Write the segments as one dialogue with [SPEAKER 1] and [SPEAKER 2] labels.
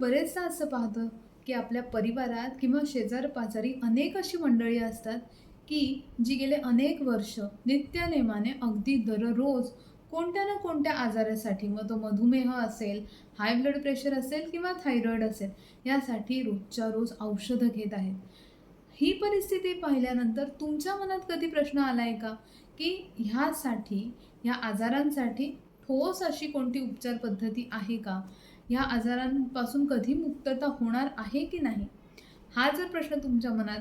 [SPEAKER 1] बरेचदा असं पाहतं की आपल्या परिवारात किंवा शेजार पाजारी अनेक अशी मंडळी असतात की जी गेले अनेक वर्ष नित्यनेमाने अगदी दररोज कोणत्या ना कोणत्या आजारासाठी मग तो मधुमेह असेल हाय ब्लड प्रेशर असेल किंवा थायरॉईड असेल यासाठी रोजच्या रोज औषधं घेत आहेत. ही परिस्थिती पाहिल्यानंतर तुमच्या मनात कधी प्रश्न आला आहे का? की ह्यासाठी ह्या आजारांसाठी ठोस अशी कोणती उपचार पद्धती आहे का? ह्या आजारांपासून कधी मुक्तता होणार आहे की नाही? हा जर प्रश्न तुमच्या मनात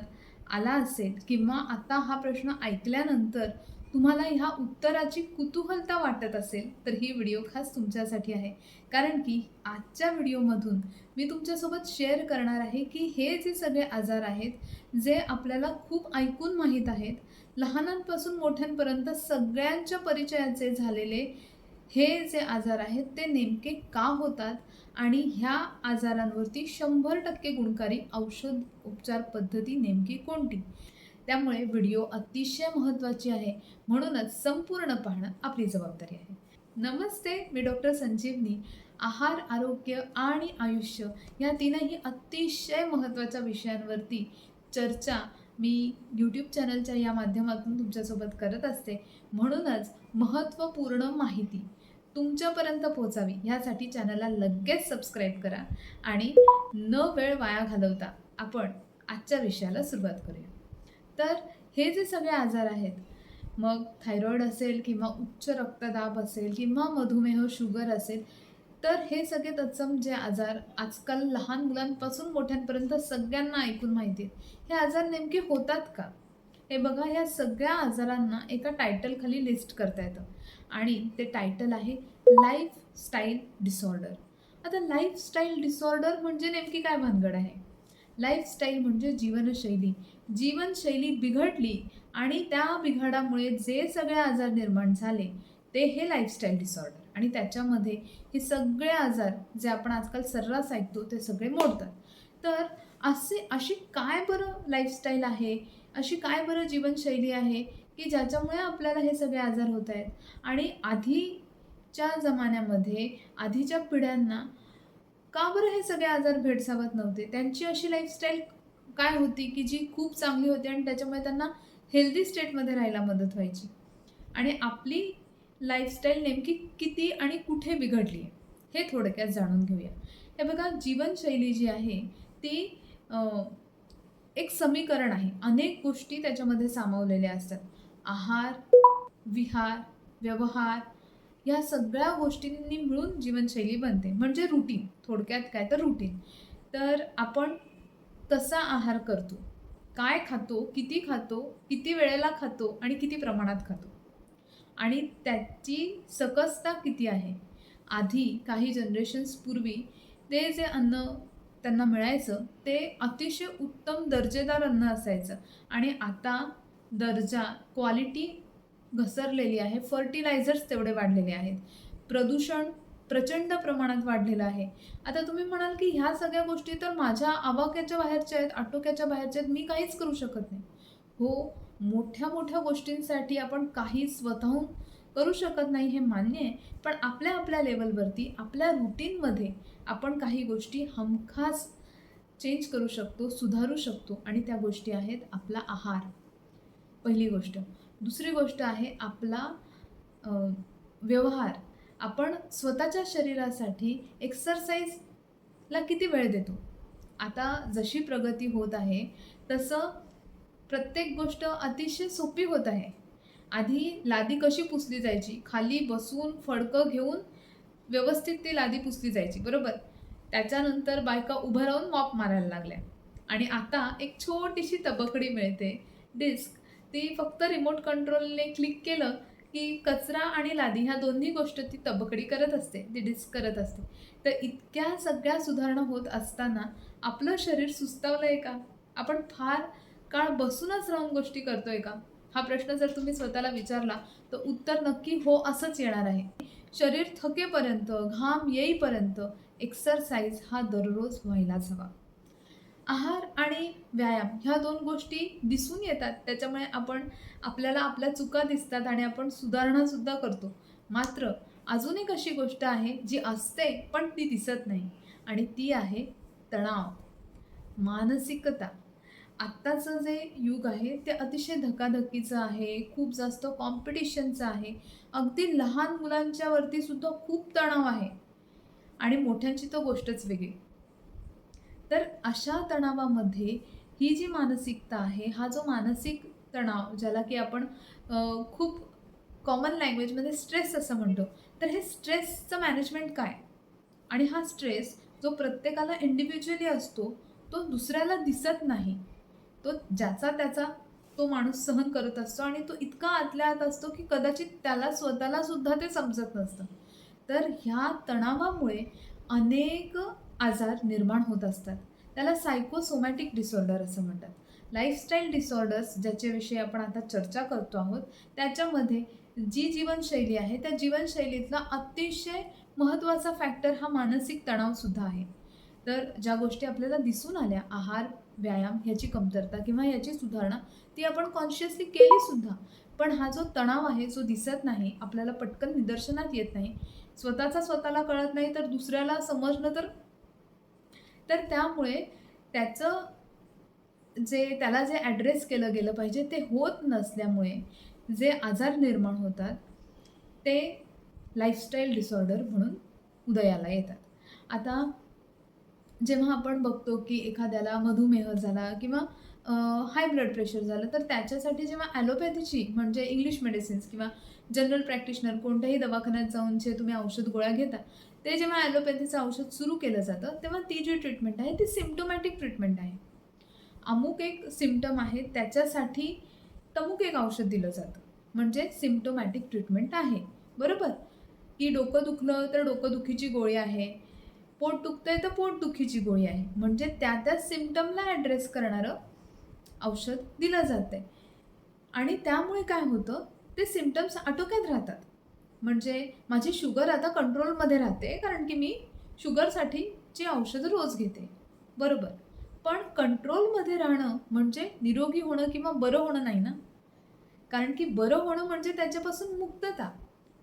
[SPEAKER 1] आला असेल किंवा आता हा प्रश्न ऐकल्यानंतर तुम्हाला ह्या उत्तराची कुतूहलता वाटत असेल तर ही व्हिडिओ खास तुमच्यासाठी आहे. कारण की आजच्या व्हिडिओमधून मी तुमच्यासोबत शेअर करणार आहे की हे जे सगळे आजार आहेत जे आपल्याला खूप ऐकून माहीत आहेत लहानांपासून मोठ्यांपर्यंत सगळ्यांच्या परिचयाचे झालेले हे जे आजार आहेत ते नेमके का होतात? आणि ह्या आजारांवरती शंभर टक्के गुणकारी औषध उपचार पद्धती नेमकी कोणती? त्यामुळे व्हिडिओ अतिशय महत्त्वाची आहे. म्हणूनच संपूर्ण पाहणं आपली जबाबदारी आहे. नमस्ते मी डॉक्टर संजीवनी. आहार आरोग्य आणि आयुष्य या तीनही अतिशय महत्त्वाच्या विषयांवरती चर्चा मी यूट्यूब चॅनलच्या या माध्यमातून तुमच्यासोबत करत असते. म्हणूनच महत्त्वपूर्ण माहिती तुमच्यापर्यंत पोहोचावी. ह्यासाठी चॅनलला लगेच सबस्क्राईब करा आणि न वेळ वाया घालवता आपण आजच्या विषयाला सुरुवात करूया. तर हे जे सगळे आजार आहेत मग थायरॉईड असेल किंवा उच्च रक्तदाब असेल किंवा मधुमेह शुगर असेल तर हे सगळे तत्सम जे आजार आजकाल लहान मुलांपासून मोठ्यांपर्यंत सगळ्यांना ऐकून माहिती आहेत. हे आजार नेमके होतात का? हे बघा ह्या सगळ्या आजारांना एका टायटलखाली लिस्ट करता येतं. आणि ते टायटल आहे लाईफस्टाईल डिसऑर्डर आता लाईफस्टाईल डिसऑर्डर म्हणजे नेमकी काय भानगड आहे? लाईफस्टाईल म्हणजे जीवनशैली. जीवनशैली बिघडली आणि त्या बिघाडामुळे जे सगळे आजार निर्माण झाले ते हे लाईफस्टाईल डिसऑर्डर आणि त्याच्यामध्ये हे सगळे आजार जे आपण आजकाल सर्रास ऐकतो ते सगळे मोडतात. तर असे अशी काय बरं लाईफस्टाईल आहे? अशी काय बरं जीवनशैली आहे? की ज्याच्यामुळे आपल्याला हे सगळे आजार होत आहेत. आणि आधीच्या जमान्यामध्ये आधीच्या पिढ्यांना का बरं हे सगळे आजार भेडसावत नव्हते? त्यांची अशी लाईफस्टाईल काय होती की जी खूप चांगली होती आणि त्याच्यामुळे त्यांना हेल्दी स्टेटमध्ये राहायला मदत व्हायची. आणि आपली लाईफस्टाईल नेमकी किती आणि कुठे बिघडली आहे हे थोडक्यात जाणून घेऊया. हे बघा जीवनशैली जी आहे ती एक समीकरण आहे. अनेक गोष्टी त्याच्यामध्ये सामावलेल्या असतात. आहार विहार व्यवहार या सगळ्या गोष्टींनी मिळून जीवनशैली बनते. म्हणजे रुटीन थोडक्यात काय तर रुटीन तर आपण कसा आहार करतो? काय खातो? किती खातो? किती वेळेला खातो? आणि किती प्रमाणात खातो? आणि त्याची सकसता किती आहे? आधी काही जनरेशन्स पूर्वी ते जे अन्न त्यांना मिळायचं ते अतिशय उत्तम दर्जेदार अन्न असायचं. आणि आता दर्जा क्वालिटी घसरलेली आहे. फर्टिलायझर्स तेवढे वाढलेले आहेत. प्रदूषण प्रचंड प्रमाणात वाढलेलं आहे. आता तुम्ही म्हणाल की ह्या सगळ्या गोष्टी तर माझ्या आवाक्याच्या बाहेरच्या आहेत आटोक्याच्या बाहेरच्या आहेत मी काहीच करू शकत नाही. हो मोठ्या मोठ्या गोष्टींसाठी आपण काही स्वतःहून करू शकत नाही हे मान्य आहे पण आपल्या आपल्या लेवलवरती आपल्या रुटीनमध्ये आपण काही गोष्टी हमखास चेंज करू शकतो सुधारू शकतो आणि त्या गोष्टी आहेत आपला आहार. पहिली गोष्ट. दुसरी गोष्ट आहे आपला व्यवहार. आपण स्वतःच्या शरीरासाठी एक्सरसाइजला किती वेळ देतो? आता जशी प्रगती होत आहे तसं प्रत्येक गोष्ट अतिशय सोपी होत आहे. आधी लादी कशी पुसली जायची? खाली बसून फडकं घेऊन व्यवस्थित ती लादी पुसली जायची बरोबर? त्याच्यानंतर बायका उभं राहून मॉप मारायला लागल्या. आणि आता एक छोटीशी तबकडी मिळते डिस्क. ती फक्त रिमोट कंट्रोलने क्लिक केलं की कचरा आणि लादी ह्या दोन्ही गोष्ट ती तबकडी करत असते ती डिस्क करत असते. तर इतक्या सगळ्या सुधारणा होत असताना आपलं शरीर सुस्तावलं आहे का? आपण फार काळ बसूनच राहून गोष्टी करतोय का? हा प्रश्न जर तुम्ही स्वतःला विचारला तर उत्तर नक्की हो असंच येणार आहे. शरीर थकेपर्यंत घाम येईपर्यंत एक्सरसाइज हा दररोज व्हायलाच हवा. आहार आणि व्यायाम ह्या दोन गोष्टी दिसून येतात. त्याच्यामुळे आपण आपल्याला आपल्या चुका दिसतात आणि आपण सुधारणासुद्धा करतो. मात्र अजून एक अशी गोष्ट आहे जी असते पण ती दिसत नाही. आणि ती आहे तणाव. मानसिकता. आत्ताचं जे युग आहे ते अतिशय धकाधकीचं आहे खूप जास्त कॉम्पिटिशनचं आहे. अगदी लहान मुलांच्यावरतीसुद्धा सुद्धा खूप तणाव आहे. आणि मोठ्यांची तर गोष्टच वेगळी. तर अशा तणावामध्ये ही जी मानसिकता आहे हा जो मानसिक तणाव ज्याला की आपण खूप कॉमन लँग्वेजमध्ये स्ट्रेस असं म्हणतो तर हे स्ट्रेसचं मॅनेजमेंट काय? आणि हा स्ट्रेस जो प्रत्येकाला इंडिव्हिज्युअली असतो तो दुसऱ्याला दिसत नाही. तो ज्याचा त्याचा तो माणूस सहन करत असतो आणि तो इतका आतल्या आत असतो की कदाचित त्याला स्वतःला सुद्धा ते समजत नसतं. तर ह्या तणावामुळे अनेक आजार निर्माण होत असतात. त्याला सायकोसोमॅटिक डिसऑर्डर असं म्हणतात. लाईफस्टाईल डिसऑर्डर्स ज्याच्याविषयी आपण आता चर्चा करतो आहोत त्याच्यामध्ये जी जीवनशैली आहे त्या जीवनशैलीतला अतिशय महत्त्वाचा फॅक्टर हा मानसिक तणावसुद्धा आहे. तर ज्या गोष्टी आपल्याला दिसून आल्या आहार व्यायाम ह्याची कमतरता किंवा याची सुधारणा ती आपण कॉन्शियसली केलीसुद्धा पण हा जो तणाव आहे जो दिसत नाही आपल्याला पटकन निदर्शनात येत नाही. स्वतःचा स्वतःला कळत नाही तर दुसऱ्याला समजलं तर तर त्यामुळे त्याचं जे त्याला जे ॲड्रेस केलं गेलं पाहिजे ते होत नसल्यामुळे जे आजार निर्माण होतात ते लाईफस्टाईल डिसऑर्डर म्हणून उदयाला येतात. आता जेव्हा आपण बघतो की एखाद्याला मधुमेह झाला किंवा हाय ब्लड प्रेशर झालं तर त्याच्यासाठी जेव्हा ॲलोपॅथीची म्हणजे इंग्लिश मेडिसिन्स किंवा जनरल प्रॅक्टिशनर कोणत्याही दवाखान्यात जाऊन जे तुम्ही औषध गोळ्या घेता ते जेव्हा ॲलोपॅथीचं औषध सुरू केलं जातं तेव्हा ती जी ट्रीटमेंट आहे ती सिम्टोमॅटिक ट्रीटमेंट आहे. अमुक एक सिम्टम आहे त्याच्यासाठी तमुक एक औषध दिलं जातं. म्हणजे सिम्टोमॅटिक ट्रीटमेंट आहे. बरोबर? की डोकं दुखलं तर डोकंदुखीची गोळी आहे. पोट दुखतंय तर पोटदुखीची गोळी आहे. म्हणजे त्या त्या सिम्टमला ॲड्रेस करणारं औषध दिलं जातं आहे आणि त्यामुळे काय होतं? ते सिम्टम्स आटोक्यात राहतात. म्हणजे माझी शुगर आता कंट्रोलमध्ये राहते कारण की मी शुगरसाठीची औषधं रोज घेते. बरोबर. पण कंट्रोलमध्ये राहणं म्हणजे निरोगी होणं किंवा बरं होणं नाही ना? कारण की बरं होणं म्हणजे त्याच्यापासून मुक्तता.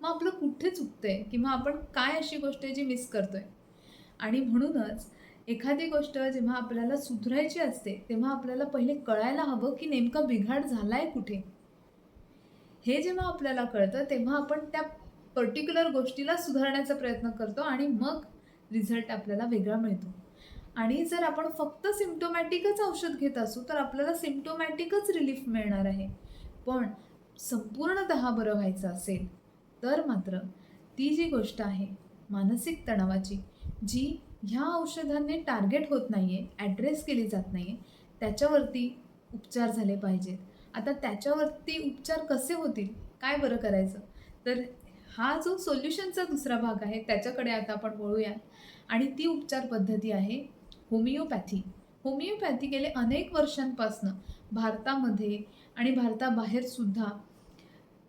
[SPEAKER 1] मग आपलं कुठे चुकतंय किंवा आपण काय अशी गोष्ट आहे जी मिस करतोय? आणि म्हणूनच एखादी गोष्ट जेव्हा आपल्याला सुधरायची असते तेव्हा आपल्याला पहिले कळायला हवं की नेमका बिघाड झाला आहे कुठे? हे जेव्हा आपल्याला कळतं तेव्हा आपण त्या पर्टिक्युलर गोष्टीला सुधारण्याचा प्रयत्न करतो आणि मग रिझल्ट आपल्याला वेगळा मिळतो. आणि जर आपण फक्त सिम्टोमॅटिकच औषध घेत असू तर आपल्याला सिम्टोमॅटिकच रिलीफ मिळणार आहे. पण संपूर्णतः बरं व्हायचं असेल तर मात्र ती जी गोष्ट आहे मानसिक तणावाची जी ह्या औषधांनी टार्गेट होत नाही आहे ॲड्रेस केली जात नाही आहे त्याच्यावरती उपचार झाले पाहिजेत. आता त्याच्यावरती उपचार कसे होतील काय बरं करायचं? तर हा जो सोल्युशनचा दुसरा भाग आहे त्याच्याकडे आता आपण वळूया आणि ती उपचार पद्धती आहे होमिओपॅथी होमिओपॅथी गेले अनेक वर्षांपासनं भारतामध्ये आणि भारताबाहेरसुद्धा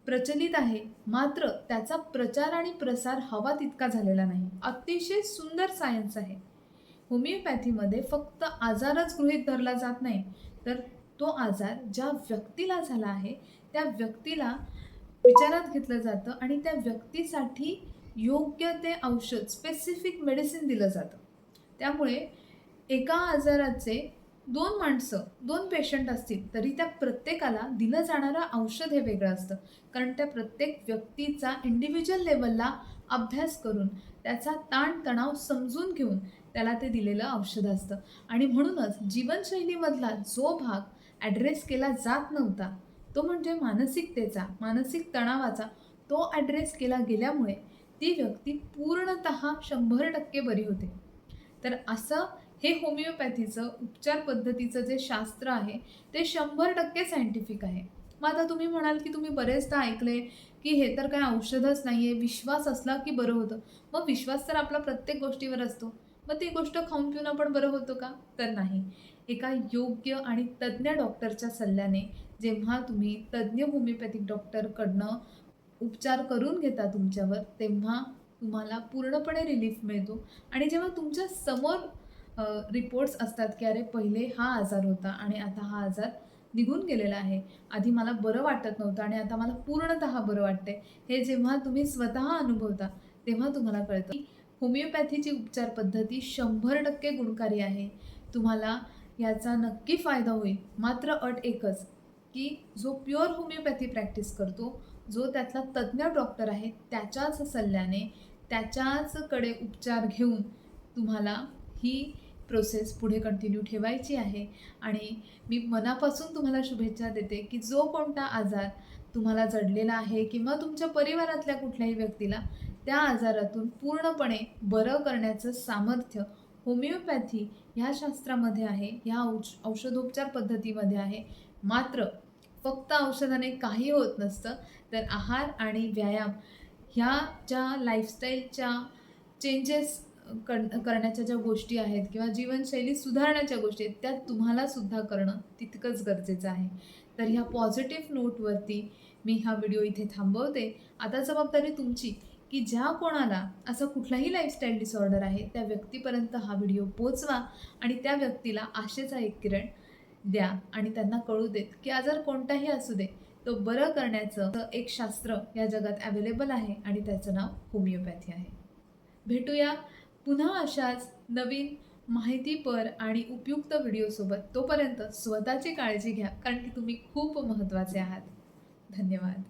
[SPEAKER 1] प्रचलित आहे. मात्र त्याचा प्रचार आणि प्रसार हवा तितका झालेला नाही. अतिशय सुंदर सायन्स आहे. होमिओपॅथीमध्ये फक्त आजारच गृहीत धरला जात नाही. तर तो आजार ज्या व्यक्तीला झाला आहे त्या व्यक्तीला विचारात घेतलं जातं आणि त्या व्यक्तीसाठी योग्य ते औषध स्पेसिफिक मेडिसिन दिलं जातं. त्यामुळे एका आजाराचे दोन माणसं दोन पेशंट असतील तरी त्या प्रत्येकाला दिलं जाणारं औषध हे वेगळं असतं. कारण त्या प्रत्येक व्यक्तीचा इंडिव्हिज्युअल लेवलला अभ्यास करून त्याचा ताणतणाव समजून घेऊन त्याला ते दिलेलं औषध असतं. आणि म्हणूनच जीवनशैलीमधला जो भाग ॲड्रेस केला जात नव्हता तो म्हणजे मानसिकतेचा मानसिक तणावाचा तो ॲड्रेस केला गेल्यामुळे ती व्यक्ती पूर्णत शंभर टक्के बरी होते. तर असं हे होमिओपॅथीचं उपचार पद्धतीचं जे शास्त्र आहे ते शंभर टक्के सायंटिफिक आहे. मग आता तुम्ही म्हणाल की तुम्ही बरेचदा ऐकले की हे तर काय औषधच नाही आहे विश्वास असला की बरं होतं. मग विश्वास तर आपला प्रत्येक गोष्टीवर असतो. मग ती गोष्ट खाऊन पिऊन आपण बरं होतो का? तर नाही. एका योग्य आणि तज्ज्ञ डॉक्टरच्या सल्ल्याने जेव्हा तुम्ही तज्ज्ञ होमिओपॅथिक डॉक्टरकडनं उपचार करून घेता तुमच्यावर तेव्हा तुम्हाला पूर्णपणे रिलीफ मिळतो. आणि जेव्हा तुमच्यासमोर रिपोर्ट्स असतात की अरे पहिले हा आजार होता आणि आता हा आजार निघून गेलेला आहे. आधी मला बरं वाटत नव्हतं आणि आता मला पूर्णतः बरं वाटते हे जेव्हा तुम्ही स्वतः अनुभवता तेव्हा तुम्हाला कळतं की होमिओपॅथीची उपचार पद्धती शंभर टक्के गुणकारी आहे. तुम्हाला याचा नक्की फायदा होईल. मात्र अट एकच की जो प्युअर होमिओपॅथी प्रॅक्टिस करतो जो त्यातला तज्ज्ञ डॉक्टर आहे त्याच्याच सल्ल्याने त्याच्याचकडे उपचार घेऊन तुम्हाला ही प्रोसेस पुढे कंटिन्यू ठेवायची आहे. आणि मी मनापासून तुम्हाला शुभेच्छा देते की जो कोणता आजार तुम्हाला जडलेला आहे किंवा तुमच्या परिवारातल्या कुठल्याही व्यक्तीला त्या आजारातून पूर्णपणे बरं करण्याचं सामर्थ्य होमिओपॅथी ह्या शास्त्रामध्ये आहे ह्या औष औषधोपचार पद्धतीमध्ये आहे. मात्र फक्त औषधाने काही होत नसतं तर आहार आणि व्यायाम ह्या ज्या लाईफस्टाईलच्या चेंजेस कर करण्याच्या ज्या गोष्टी आहेत किंवा जीवनशैली सुधारण्याच्या गोष्टी आहेत त्या तुम्हालासुद्धा करणं तितकंच गरजेचं आहे. तर ह्या पॉझिटिव्ह नोटवरती मी हा व्हिडिओ इथे थांबवते. आता जबाबदारी तुमची की ज्या कोणाला असा कुठलाही लाईफस्टाईल डिसऑर्डर आहे त्या व्यक्तीपर्यंत हा व्हिडिओ पोचवा आणि त्या व्यक्तीला आशेचा एक किरण द्या आणि त्यांना कळू देत की आजार कोणताही असू दे तो बरं करण्याचं एक शास्त्र या जगात अवेलेबल आहे आणि त्याचं नाव होमिओपॅथी आहे. भेटूया पुन्हा अशाच नवीन माहितीपर आणि उपयुक्त व्हिडिओसोबत. तोपर्यंत स्वतःची काळजी घ्या कारण की तुम्ही खूप महत्त्वाचे आहात. धन्यवाद.